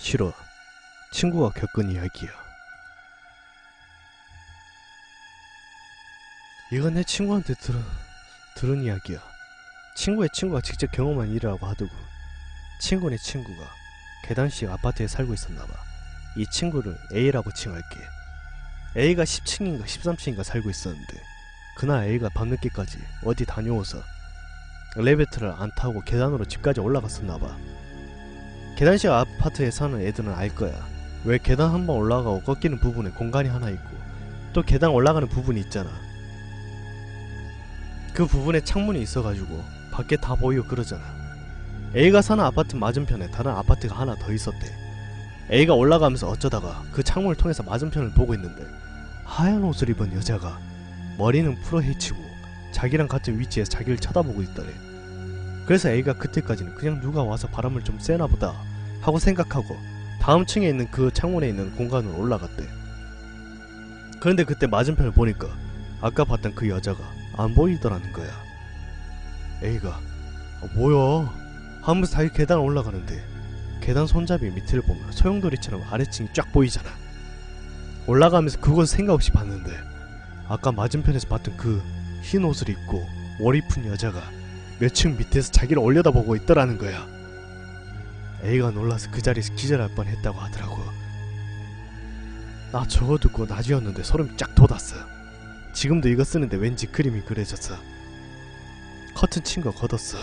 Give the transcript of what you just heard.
싫어. 친구가 겪은 이야기야. 이건 내 친구한테 들은, 들은 이야기야. 친구의 친구가 직접 경험한 일이라고 하더군. 친구네 친구가 계단식 아파트에 살고 있었나봐. 이 친구를 A라고 칭할게. A가 10층인가 13층인가 살고 있었는데 그날 A가 밤늦게까지 어디 다녀와서 엘리베이터를 안 타고 계단으로 집까지 올라갔었나봐. 계단식 아파트에 사는 애들은 알 거야. 왜 계단 한 번 올라가고 꺾이는 부분에 공간이 하나 있고 또 계단 올라가는 부분이 있잖아. 그 부분에 창문이 있어가지고 밖에 다 보이고 그러잖아. A가 사는 아파트 맞은편에 다른 아파트가 하나 더 있었대. A가 올라가면서 어쩌다가 그 창문을 통해서 맞은편을 보고 있는데 하얀 옷을 입은 여자가 머리는 풀어헤치고 자기랑 같은 위치에서 자기를 쳐다보고 있더래. 그래서 A가 그때까지는 그냥 누가 와서 바람을 좀 쐬나 보다 하고 생각하고 다음 층에 있는 그 창문에 있는 공간으로 올라갔대. 그런데 그때 맞은편을 보니까 아까 봤던 그 여자가 안 보이더라는 거야. A가 어, 뭐야 하면서 다시 계단 올라가는데 계단 손잡이 밑을 보면 소용돌이처럼 아래층이 쫙 보이잖아. 올라가면서 그것을 생각 없이 봤는데 아까 맞은편에서 봤던 그 흰 옷을 입고 월 입은 여자가 몇 층 밑에서 자기를 올려다보고 있더라는 거야. A가 놀라서 그 자리에서 기절할 뻔했다고 하더라고. 나 저거 듣고 낮이었는데 소름이 쫙 돋았어. 지금도 이거 쓰는데 왠지 그림이 그려졌어. 커튼 친 거 걷었어.